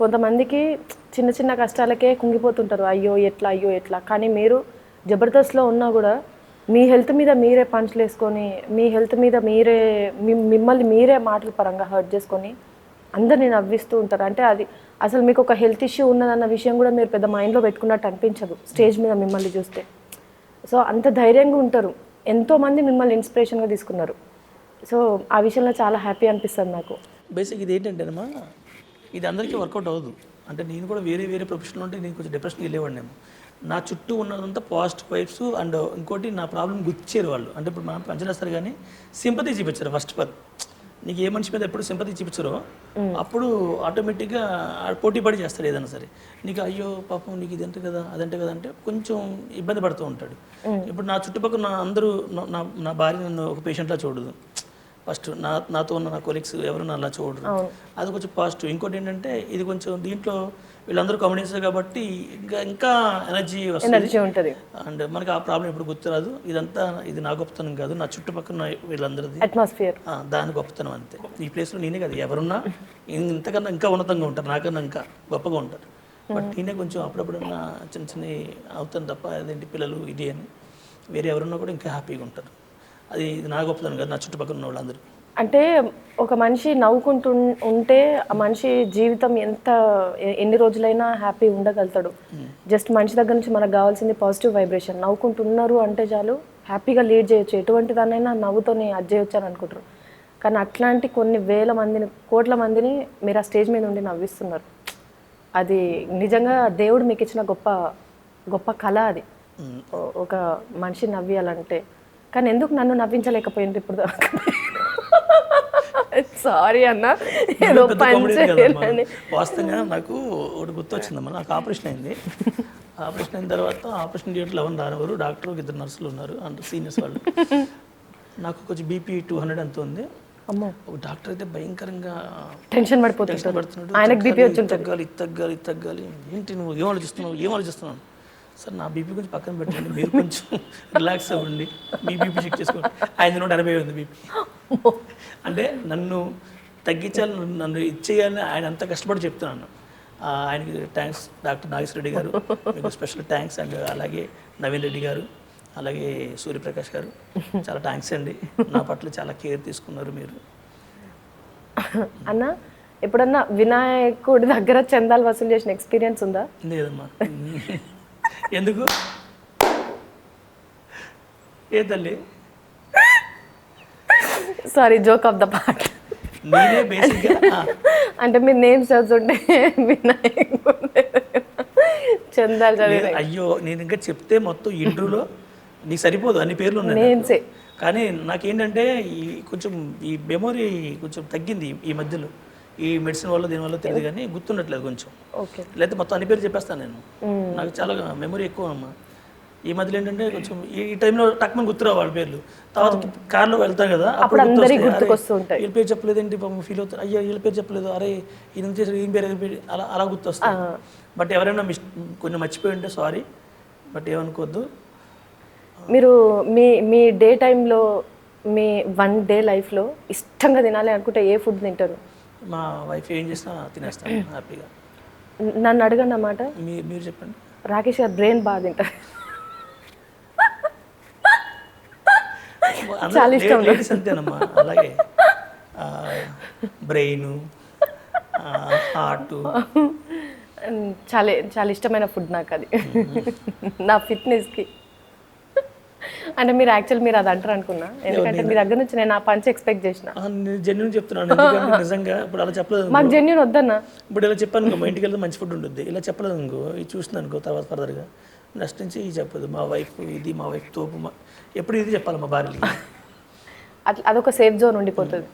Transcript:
కొంతమందికి చిన్న చిన్న కష్టాలకే కుంగిపోతుంటారు. అయ్యో ఎట్లా అయ్యో ఎట్లా. కానీ మీరు జబర్దస్త్లో ఉన్నా కూడా మీ హెల్త్ మీద మీరే పంచులు వేసుకొని మీ హెల్త్ మీద మీరే మిమ్మల్ని మీరే మాటల పరంగా హర్ట్ చేసుకొని అందరిని నవ్విస్తూ ఉంటారు. అంటే అది అసలు మీకు ఒక హెల్త్ ఇష్యూ ఉన్నదన్న విషయం కూడా మీరు పెద్ద మైండ్లో పెట్టుకున్నట్టు అనిపించదు స్టేజ్ మీద మిమ్మల్ని చూస్తే. సో అంత ధైర్యంగా ఉంటారు. ఎంతోమంది మిమ్మల్ని ఇన్స్పిరేషన్గా తీసుకున్నారు. సో ఆ విషయంలో చాలా హ్యాపీ అనిపిస్తుంది నాకు. బేసిక్ ఇది ఏంటంటేనమ్మా ఇది అందరికీ వర్కౌట్ అవ్వదు. అంటే నేను కూడా వేరే వేరే ప్రొఫెషన్లో ఉంటే నేను కొంచెం డిప్రెషన్కి వెళ్ళేవాడినేమో. నా చుట్టూ ఉన్నదంతా పాజిటివ్ వైబ్స్ అండ్ ఇంకోటి నా ప్రాబ్లం గుర్తించారు వాళ్ళు. అంటే ఇప్పుడు మనం పంచలేస్తారు కానీ సింపతి చూపించారు ఫస్ట్ ఆల్ నీకు ఏ మనిషి మీద ఎప్పుడు సింపతి చూపించారో అప్పుడు ఆటోమేటిక్గా పోటీ పడి చేస్తాడు ఏదైనా సరే. నీకు అయ్యో పాపం నీకు ఇదంటే కదా అదంటే కదా అంటే కొంచెం ఇబ్బంది పడుతూ ఉంటాడు. ఇప్పుడు నా చుట్టుపక్కల నా అందరూ నా- నా నా భార్య నన్ను ఒక పేషెంట్లా చూడదు. ఫస్ట్ నా నాతో ఉన్న నా కొలీగ్స్ ఎవరు అలా చూడరు. అది కొంచెం పాజిటివ్ ఇంకోటి ఏంటంటే ఇది కొంచెం దీంట్లో వీళ్ళందరూ కామెడీస్ కాబట్టి ఇంకా ఇంకా ఎనర్జీ వస్తుంది. అండ్ మనకి ఆ ప్రాబ్లం ఎప్పుడు గుర్తురాదు. ఇదంతా ఇది నా గొప్పతనం కాదు. నా చుట్టుపక్కల వీళ్ళందరిది. అట్మాస్ఫియర్ దాని గొప్పతనం అంతే. ఈ ప్లేస్లో నేనే కదా. ఎవరున్నా ఇంతకన్నా ఇంకా ఉన్నతంగా ఉంటారు. నాకన్నా ఇంకా గొప్పగా ఉంటారు. బట్ నేనే కొంచెం అప్పుడప్పుడన్నా చిన్న చిన్న అవుతాను తప్ప అదేంటి పిల్లలు ఇది అని. వేరే ఎవరున్నా కూడా ఇంకా హ్యాపీగా ఉంటారు. అది నా గొప్పతనం కాదు నా చుట్టుపక్కల ఉన్న వాళ్ళందరూ అంటే ఒక మనిషి నవ్వుకుంటూ ఉంటే ఆ మనిషి జీవితం ఎంత ఎన్ని రోజులైనా హ్యాపీ ఉండగలుగుతాడు. జస్ట్ మనిషి దగ్గర నుంచి మనకు కావాల్సింది పాజిటివ్ వైబ్రేషన్. నవ్వుకుంటున్నారు అంటే చాలు హ్యాపీగా లీడ్ చేయొచ్చు. ఎటువంటి దాన్నైనా నవ్వుతోనే అది చేయొచ్చు అని అనుకుంటారు. కానీ అట్లాంటి కొన్ని వేల మందిని కోట్ల మందిని మీరు ఆ స్టేజ్ మీద ఉండి నవ్విస్తున్నారు. అది నిజంగా దేవుడు మీకు ఇచ్చిన గొప్ప గొప్ప కళ అది. ఒక మనిషి నవ్వియాలంటే కానీ ఎందుకు నన్ను నవ్వించలేకపోయింది ఇప్పుడు సారీ అన్న. ఏదో పని వాస్తవంగా నాకు ఒకటి గుర్తొచ్చిందమ్మా నాకు ఆపరేషన్ అయింది. ఆపరేషన్ అయిన తర్వాత ఆపరేషన్ థియేటర్లో ఎవరు రానివారు డాక్టర్ ఇద్దరు నర్సులు ఉన్నారు అంటే సీనియర్స్ వాళ్ళు. నాకు కొంచెం బీపీ టూ హండ్రెడ్ ఎంత ఉంది? అమ్మో. ఒక డాక్టర్ అయితే భయంకరంగా టెన్షన్ పడిపోతుంది టెన్షన్ పడుతున్నాడు. ఆయనకు బీపీ తగ్గాలి, వచ్చి తగ్గాలి తగ్గాలి తగ్గాలి. ఏంటి నువ్వు? ఏం ఆలోచిస్తున్నావు? ఏం ఆలోచిస్తున్నావు? సార్ నా బీపీ కొంచెం పక్కన పెట్టండి మీరు కొంచెం రిలాక్స్ అవ్వండి. మీ బీపీ చెక్ చేసుకోండి. ఆయన నూట ఎనభై ఉంది బీపీ. అంటే నన్ను తగ్గించాలి నన్ను- ఇచ్చేయాలని ఆయన అంత కష్టపడి చెప్తున్నాను. ఆయనకి థ్యాంక్స్ డాక్టర్ నాగేశ్వర రెడ్డి గారు. మీకు స్పెషల్ థ్యాంక్స్ అండ్ అలాగే నవీన్ రెడ్డి గారు అలాగే సూర్యప్రకాష్ గారు. చాలా థ్యాంక్స్ అండి. నా పట్ల చాలా కేర్ తీసుకున్నారు మీరు. అన్న ఎప్పుడన్నా వినాయకుడి దగ్గర చందాలు వసూలు చేసిన ఎక్స్పీరియన్స్ ఉందా? లేదమ్మా. ఎందుకు? ఏ తల్లి? Sorry joke of the part అంటే మీరు నేమ్స్ చదువుతుంటే చందాలు చదివి అయ్యో నేను ఇంకా చెప్తే మొత్తం ఇంటర్వ్యూలో నీకు సరిపోదు అన్ని పేర్లు ఉన్నాయి కానీ నాకేంటంటే ఈ కొంచెం ఈ మెమొరీ కొంచెం తగ్గింది ఈ మధ్యలో. ఈ మెడిసిన్ వల్ల దీనివల్ల తెలియదు కానీ గుర్తుండట్లేదు కొంచెం. ఓకే. లేకపోతే మొత్తం అన్ని పేర్లు చెప్పేస్తాను నేను. నాకు చాలా మెమొరీ ఎక్కువ అమ్మా. ఈ మధ్యలో ఏంటంటే కొంచెం ఈ ఈ టైంలో టక్మని గుర్తురావు వాళ్ళ పేర్లు. తర్వాత కార్లో వెళ్తాం కదా అప్పుడు. వీళ్ళ పేరు చెప్పలేదేంటి పాపం ఫీల్ అవుతారు అయ్యో వీళ్ళ పేరు చెప్పలేదు. అరే ఈయన చేసారు ఈయన పేరు పేరు అలా అలా గుర్తొస్తాయి. బట్ ఎవరైనా మిస్ కొన్ని మర్చిపోయి ఉంటే సారీ బట్ ఏమనుకోవద్దు. మీరు మీ మీ డే టైంలో మీ వన్ డే లైఫ్లో ఇష్టంగా తినాలి అనుకుంటే ఏ ఫుడ్ తింటారు? మా వైఫ్ ఏం చేసినా తినేస్తాను హ్యాపీగా. నన్ను అడగండి అన్నమాట మీ మీరు చెప్పండి. రాకేష్ గారు బ్రెయిన్ బాగా తింటారు చాలా ఇష్టం. లేడీస్ అంతేనమ్మా అలాగే. Brain heart. చాలా చాలా ఇష్టమైన ఫుడ్ నాకు అది. నా ఫిట్నెస్కి. అంటే మీరు యాక్చువల్ మీరు అది అంటారు అనుకున్నా. ఎందుకంటే మీ దగ్గర నుంచి నేను ఆ పంచ్ ఎక్స్పెక్ట్ చేసిన. జెన్యున్ చెప్తున్నాను. ఎందుకంటే నిజంగా ఇప్పుడు అలా చెప్పలేదు. మాకు జెన్యున్ వద్దన్నా. ఇప్పుడు ఇలా చెప్పాను మా ఇంటికి వెళ్తే మంచి ఫుడ్ ఉంటుంది ఇలా చెప్పలేదు అనుకో ఇది చూస్తుంది అనుకో తర్వాత ఫర్దర్గా నెక్స్ట్ నుంచి ఇది చెప్పదు. మా వైఫ్ ఇది మా వైఫ్ తోపు మా ఎప్పుడు ఇది చెప్పాలి మా భార్యకి అట్లా అదొక సేఫ్ జోన్ ఉండిపోతుంది.